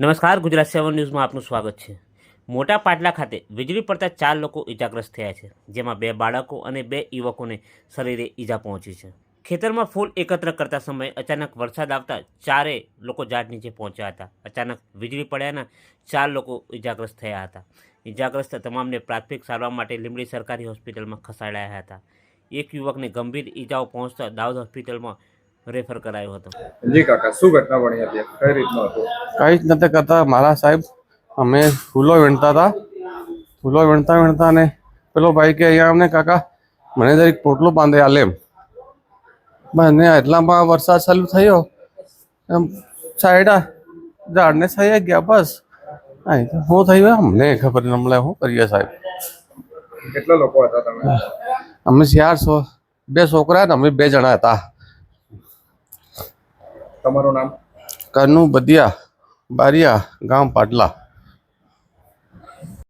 નમસ્કાર, ગુજરાત સેવન ન્યૂઝમાં આપનું સ્વાગત છે. મોટા પાટલા ખાતે વીજળી પડતા ચાર લોકો ઇજાગ્રસ્ત થયા છે, જેમાં બે બાળકો અને બે યુવકોને શરીરે ઈજા પહોંચી છે. ખેતરમાં ફૂલ એકત્ર કરતા સમયે અચાનક વરસાદ આવતા ચારે લોકો ઝાડ નીચે પહોંચ્યા હતા. અચાનક વીજળી પડ્યાના ચાર લોકો ઇજાગ્રસ્ત થયા હતા. ઇજાગ્રસ્ત તમામને પ્રાથમિક સારવાર માટે લીંબડી સરકારી હોસ્પિટલમાં ખસેડાયા હતા. એક યુવકને ગંભીર ઈજાઓ પહોંચતા દાઉદ હોસ્પિટલમાં રેફર કરાયો હતો. જી કાકા શું ઘટના બની હતી? કઈ રીતનું હતું? કંઈ જ નથી કરતા. મારા સાહેબ અમે ફૂલો વીણતા હતા. ફૂલો વીણતા વીણતા ને પેલો ભાઈ કે અહીંયા અમને કાકા મને જરીક પોટલો બાંધે આલે એમ મને એટલામાં વરસાદ ચાલુ થયો. એમ સાઈડા ઝાડને થઈ ગયા બસ. અહીં તો શું થયું અમને ખબર નહીં હમણાં શું કરીએ સાહેબ. કેટલા લોકો હતા તમે? અમે ચાર બે છોકરા ને અમે બે જણા હતા. તમારું નામ? કનુ બદિયા બારિયા ગામ પાટલા.